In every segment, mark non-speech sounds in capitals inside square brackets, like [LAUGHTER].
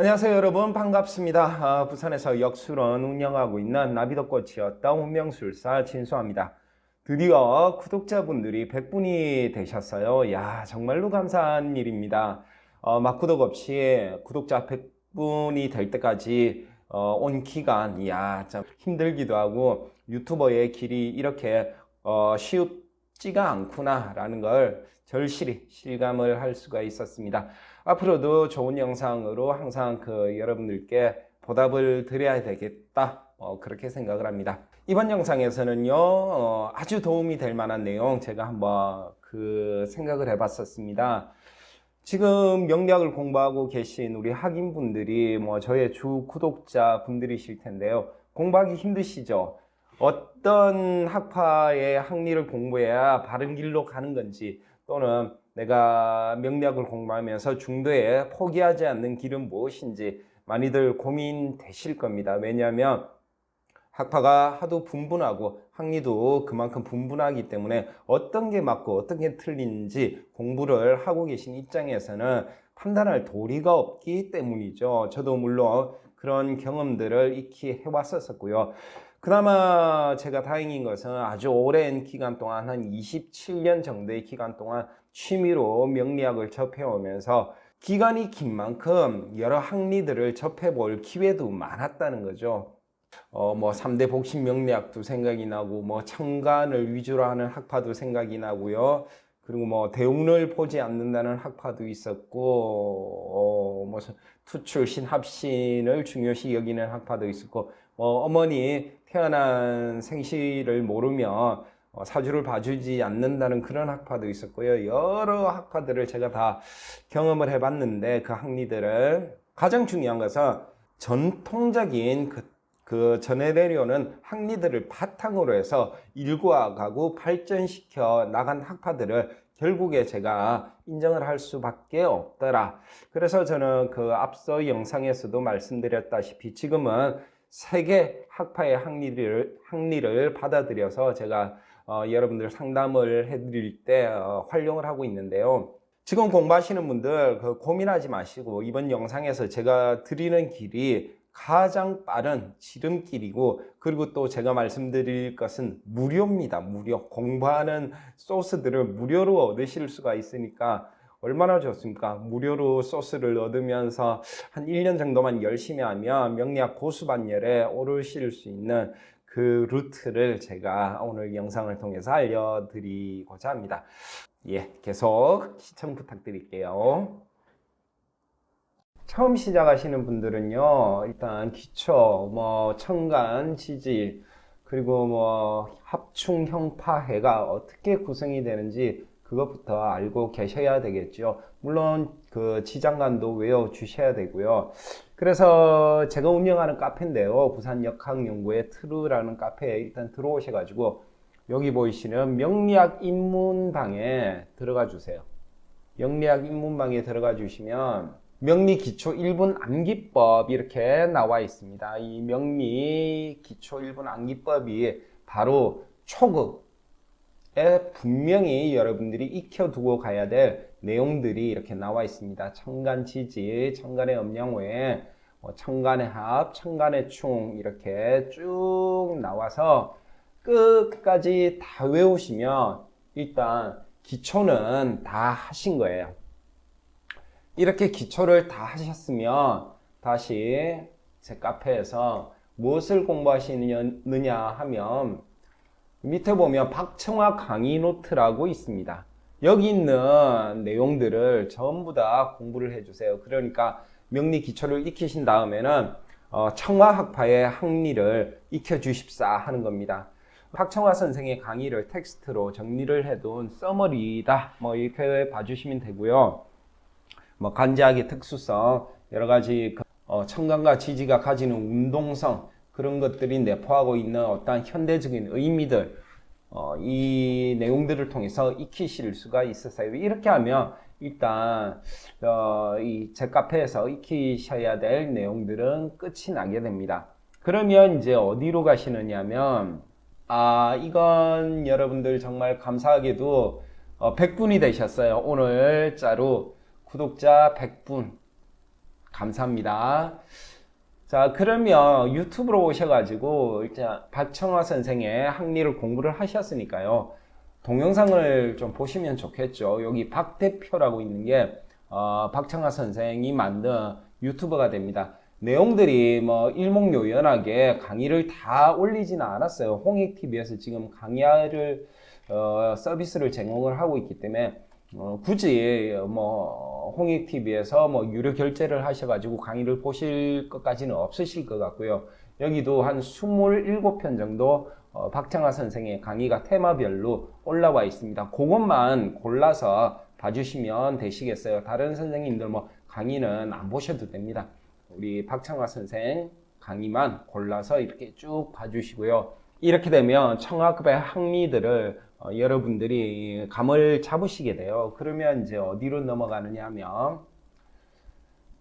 안녕하세요 여러분 반갑습니다. 아, 부산에서 역수론 운영하고 있는 나비덕꽃이었다 운명술사 진수합니다. 드디어 구독자분들이 100분이 되셨어요. 야 정말로 감사한 일입니다. 어, 막구독 없이 구독자 100분이 될 때까지 어, 온 기간 이야 참 힘들기도 하고 유튜버의 길이 이렇게 어, 쉽지가 않구나 라는 걸 절실히 실감을 할 수가 있었습니다. 앞으로도 좋은 영상으로 항상 그 여러분들께 보답을 드려야 되겠다. 어, 그렇게 생각을 합니다. 이번 영상에서는요, 어, 아주 도움이 될 만한 내용 제가 한번 그 생각을 해봤었습니다. 지금 명리학을 공부하고 계신 우리 학인분들이 뭐 저의 주 구독자 분들이실 텐데요. 공부하기 힘드시죠? 어떤 학파의 학리를 공부해야 바른 길로 가는 건지 또는 내가 명리학을 공부하면서 중도에 포기하지 않는 길은 무엇인지 많이들 고민되실 겁니다. 왜냐하면 학파가 하도 분분하고 학리도 그만큼 분분하기 때문에 어떤 게 맞고 어떤 게 틀린지 공부를 하고 계신 입장에서는 판단할 도리가 없기 때문이죠. 저도 물론 그런 경험들을 익히 해왔었고요. 그나마 제가 다행인 것은 아주 오랜 기간 동안 한 27년 정도의 기간 동안 취미로 명리학을 접해오면서 기간이 긴 만큼 여러 학리들을 접해볼 기회도 많았다는 거죠. 어, 뭐, 3대 복식 명리학도 생각이 나고, 뭐, 청간을 위주로 하는 학파도 생각이 나고요. 그리고 뭐, 대운을 보지 않는다는 학파도 있었고, 어, 뭐, 투출, 신 합신을 중요시 여기는 학파도 있었고, 뭐, 어머니 태어난 생시를 모르면 어, 사주를 봐주지 않는다는 그런 학파도 있었고요. 여러 학파들을 제가 다 경험을 해봤는데 그 학리들을 가장 중요한 것은 전통적인 그, 그 전해 내려오는 학리들을 바탕으로 해서 일구어가고 발전시켜 나간 학파들을 결국에 제가 인정을 할 수밖에 없더라. 그래서 저는 그 앞서 영상에서도 말씀드렸다시피 지금은 세계 학파의 학리를, 학리를 받아들여서 제가 어, 여러분들 상담을 해드릴 때 어, 활용을 하고 있는데요. 지금 공부하시는 분들 그 고민하지 마시고 이번 영상에서 제가 드리는 길이 가장 빠른 지름길이고 그리고 또 제가 말씀드릴 것은 무료입니다. 무료. 공부하는 소스들을 무료로 얻으실 수가 있으니까 얼마나 좋습니까? 무료로 소스를 얻으면서 한 1년 정도만 열심히 하면 명리학 고수반열에 오르실 수 있는 그 루트를 제가 오늘 영상을 통해서 알려드리고자 합니다. 예, 계속 시청 부탁드릴게요. 처음 시작하시는 분들은요, 일단 기초, 뭐, 청간, 지질, 그리고 뭐, 합충, 형파해가 어떻게 구성이 되는지 그것부터 알고 계셔야 되겠죠. 물론 그 지장간도 외워 주셔야 되고요. 그래서 제가 운영하는 카페인데요. 부산 역학연구의 트루라는 카페에 일단 들어오셔가지고 여기 보이시는 명리학 입문방에 들어가 주세요. 명리학 입문방에 들어가 주시면 명리 기초 1분 암기법 이렇게 나와 있습니다. 이 명리 기초 1분 암기법이 바로 초급에 분명히 여러분들이 익혀두고 가야 될 내용들이 이렇게 나와 있습니다. 청간 지지, 청간의 음양회, 뭐 청간의 합, 청간의 충 이렇게 쭉 나와서 끝까지 다 외우시면 일단 기초는 다 하신 거예요. 이렇게 기초를 다 하셨으면 다시 제 카페에서 무엇을 공부하시느냐 하면 밑에 보면 박청화 강의 노트라고 있습니다. 여기 있는 내용들을 전부 다 공부를 해주세요. 그러니까 명리 기초를 익히신 다음에는 어, 청화학파의 학리를 익혀주십사 하는 겁니다. 박청화 선생의 강의를 텍스트로 정리를 해둔 써머리다. 뭐 이렇게 봐주시면 되고요. 뭐 간지학의 특수성, 여러 가지 그, 어, 청간과 지지가 가지는 운동성 그런 것들이 내포하고 있는 어떠한 현대적인 의미들 어, 이 내용들을 통해서 익히실 수가 있었어요. 이렇게 하면 일단 어, 이제 카페에서 익히셔야 될 내용들은 끝이 나게 됩니다. 그러면 이제 어디로 가시느냐면 아 이건 여러분들 정말 감사하게도 어, 100분이 되셨어요. 오늘 자로 구독자 100분 감사합니다. 자, 그러면 유튜브로 오셔가지고 일단 박청화 선생의 학리를 공부를 하셨으니까요. 동영상을 좀 보시면 좋겠죠. 여기 박 대표라고 있는 게 어, 박청화 선생이 만든 유튜버가 됩니다. 내용들이 뭐 일목요연하게 강의를 다 올리지는 않았어요. 홍익TV에서 지금 강의를 어, 서비스를 제공을 하고 있기 때문에 어, 굳이 뭐 홍익 TV에서 뭐 유료 결제를 하셔가지고 강의를 보실 것까지는 없으실 것 같고요. 여기도 한 27편 정도 어, 박창화 선생의 강의가 테마별로 올라와 있습니다. 그것만 골라서 봐주시면 되시겠어요. 다른 선생님들 뭐 강의는 안 보셔도 됩니다. 우리 박창화 선생 강의만 골라서 이렇게 쭉 봐주시고요. 이렇게 되면 청학급의 학리들을 어, 여러분들이 감을 잡으시게 돼요. 그러면 이제 어디로 넘어가느냐 하면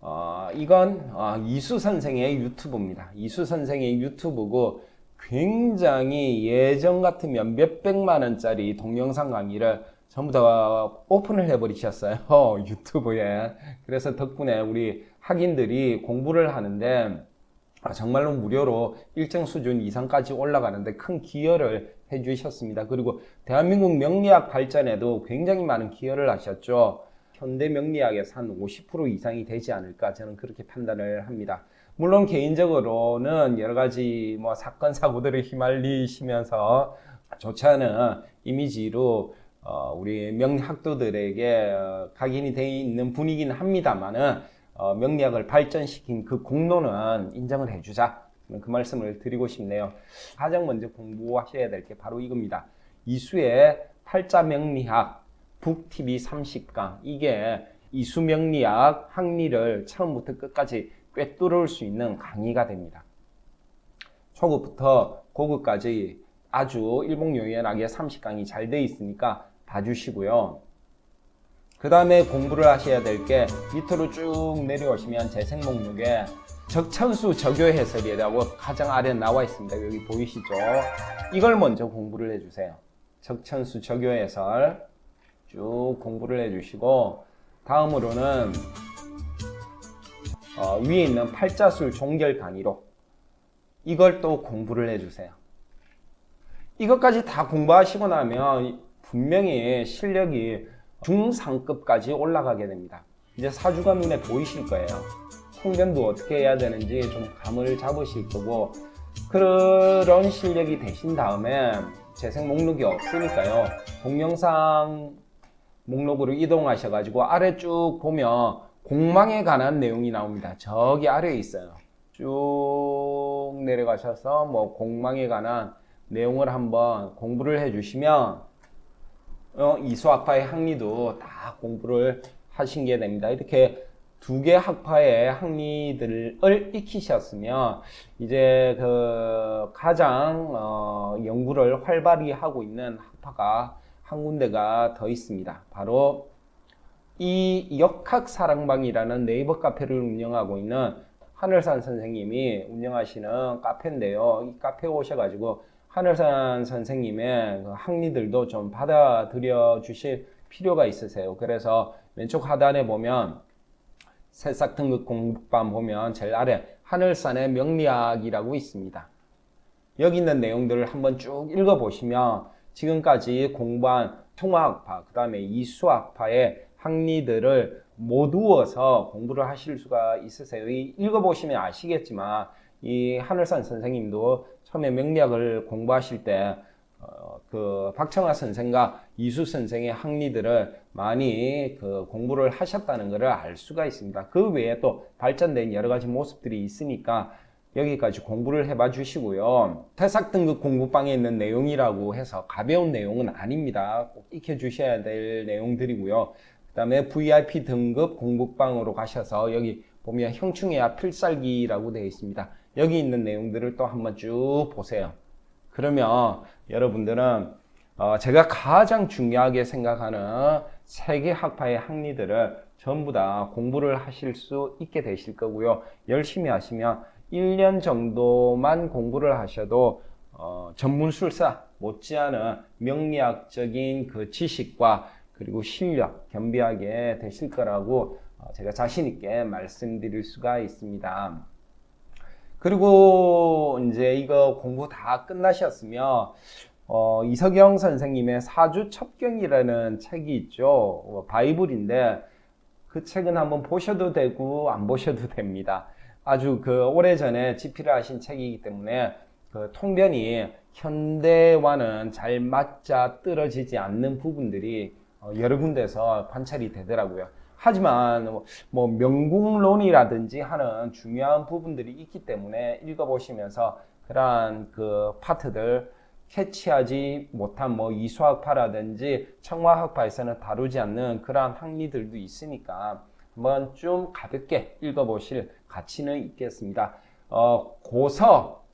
어, 이건 어, 이수 선생의 유튜브입니다. 이수 선생의 유튜브고 굉장히 예전 같으면 몇백만 원짜리 동영상 강의를 전부 다 오픈을 해버리셨어요. [LAUGHS] 유튜브에. 그래서 덕분에 우리 학인들이 공부를 하는데 아, 정말로 무료로 일정 수준 이상까지 올라가는데 큰 기여를 해주셨습니다. 그리고 대한민국 명리학 발전에도 굉장히 많은 기여를 하셨죠. 현대 명리학에서 한 50% 이상이 되지 않을까 저는 그렇게 판단을 합니다. 물론 개인적으로는 여러 가지 뭐 사건 사고들을 휘말리시면서 좋지 않은 이미지로 어, 우리 명리학도들에게 어, 각인이 되어 있는 분이긴 합니다만은 어, 명리학을 발전시킨 그 공로는 인정을 해주자. 그 말씀을 드리고 싶네요. 가장 먼저 공부하셔야 될 게 바로 이겁니다. 이수의 팔자 명리학 북TV 30강 이게 이수 명리학 학리를 처음부터 끝까지 꿰뚫을 수 있는 강의가 됩니다. 초급부터 고급까지 아주 일목요연하게 30강이 잘 돼 있으니까 봐주시고요. 그 다음에 공부를 하셔야 될 게 밑으로 쭉 내려오시면 재생 목록에 적천수 적요 해설이라고 가장 아래 나와 있습니다. 여기 보이시죠? 이걸 먼저 공부를 해주세요. 적천수 적요 해설 쭉 공부를 해주시고 다음으로는 어, 위에 있는 팔자술 종결 강의로 이걸 또 공부를 해주세요. 이것까지 다 공부하시고 나면 분명히 실력이 중상급까지 올라가게 됩니다. 이제 사주가 눈에 보이실 거예요. 통변도 어떻게 해야 되는지 좀 감을 잡으실 거고 그런 실력이 되신 다음에 재생 목록이 없으니까요. 동영상 목록으로 이동하셔가지고 아래 쭉 보면 공망에 관한 내용이 나옵니다. 저기 아래에 있어요. 쭉 내려가셔서 뭐 공망에 관한 내용을 한번 공부를 해주시면 어, 이수학파의 학리도 다 공부를 하신 게 됩니다. 이렇게 두 개 학파의 학리들을 익히셨으면 이제 그 가장 어, 연구를 활발히 하고 있는 학파가 한 군데가 더 있습니다. 바로 이 역학 사랑방이라는 네이버 카페를 운영하고 있는 하늘산 선생님이 운영하시는 카페인데요. 이 카페에 오셔가지고 하늘산 선생님의 그 학리들도 좀 받아들여 주실 필요가 있으세요. 그래서 왼쪽 하단에 보면 새싹 등급 공부반 보면 제일 아래 하늘산의 명리학이라고 있습니다. 여기 있는 내용들을 한번 쭉 읽어보시면 지금까지 공부한 통화학파, 그 다음에 이수학파의 학리들을 모두어서 공부를 하실 수가 있으세요. 읽어보시면 아시겠지만 이 하늘산 선생님도 처음에 명리학을 공부하실 때 어, 그 박청아 선생과 이수 선생의 학리들을 많이 그 공부를 하셨다는 것을 알 수가 있습니다. 그 외에 또 발전된 여러 가지 모습들이 있으니까 여기까지 공부를 해봐 주시고요. 태삭 등급 공부방에 있는 내용이라고 해서 가벼운 내용은 아닙니다. 꼭 익혀 주셔야 될 내용들이고요. 그 다음에 VIP 등급 공부방으로 가셔서 여기 보면 형충해야 필살기라고 되어 있습니다. 여기 있는 내용들을 또 한번 쭉 보세요. 그러면 여러분들은 어 제가 가장 중요하게 생각하는 세계 학파의 학리들을 전부 다 공부를 하실 수 있게 되실 거고요. 열심히 하시면 1년 정도만 공부를 하셔도 어 전문술사 못지않은 명리학적인 그 지식과 그리고 실력 겸비하게 되실 거라고 어 제가 자신 있게 말씀드릴 수가 있습니다. 그리고 이제 이거 공부 다 끝나셨으면 어, 이석영 선생님의 사주 첩경이라는 책이 있죠. 어, 바이블인데 그 책은 한번 보셔도 되고 안 보셔도 됩니다. 아주 그 오래전에 집필을 하신 책이기 때문에 그 통변이 현대와는 잘 맞자 떨어지지 않는 부분들이 어, 여러 군데서 관찰이 되더라고요. 하지만 뭐- 뭐 명궁론이라든지 하는 중요한 부분들이 있기 때문에 읽어보시면서 그러한 그 파트들 캐치하지 못한 뭐 이수학파라든지 청화학파에서는 다루지 않는 그러한 학리들도 있으니까 한번 좀 가볍게 읽어보실 가치는 있겠습니다. 어, 고서,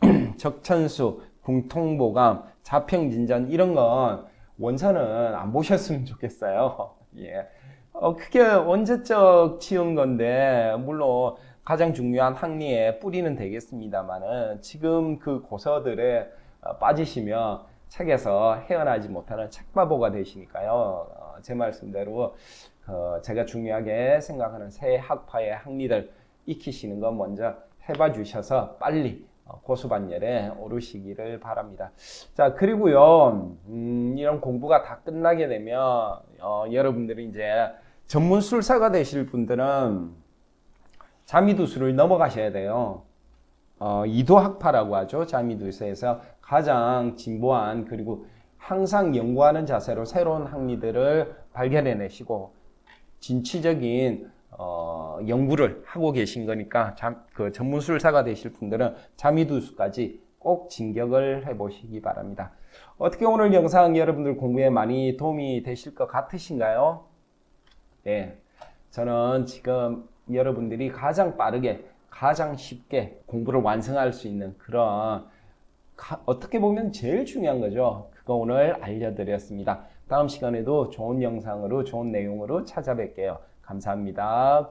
[CLEARS THROAT] 적천수, 궁통보감, 자평진전 이런 건 원서는 안 보셨으면 좋겠어요. [LAUGHS] 예. 어, 그게 언제적 지은 건데, 물론 가장 중요한 학리의 뿌리는 되겠습니다만은 지금 그 고서들에 어, 빠지시면 책에서 헤어나지 못하는 책바보가 되시니까요. 어, 제 말씀대로 어, 제가 중요하게 생각하는 새 학파의 학리들 익히시는 거 먼저 해봐 주셔서 빨리 어, 고수반열에 오르시기를 바랍니다. 자, 그리고요, 음, 이런 공부가 다 끝나게 되면, 어, 여러분들이 이제 전문 술사가 되실 분들은 자미두수를 넘어가셔야 돼요. 어, 이도학파라고 하죠. 자미두수에서 가장 진보한 그리고 항상 연구하는 자세로 새로운 학리들을 발견해내시고 진취적인 어, 연구를 하고 계신 거니까 잠, 그 전문술사가 되실 분들은 자미두수까지 꼭 진격을 해보시기 바랍니다. 어떻게 오늘 영상 여러분들 공부에 많이 도움이 되실 것 같으신가요? 네, 저는 지금 여러분들이 가장 빠르게, 가장 쉽게 공부를 완성할 수 있는 그런 가- 어떻게 보면 제일 중요한 거죠. 그거 오늘 알려드렸습니다. 다음 시간에도 좋은 영상으로 좋은 내용으로 찾아뵐게요. 감사합니다.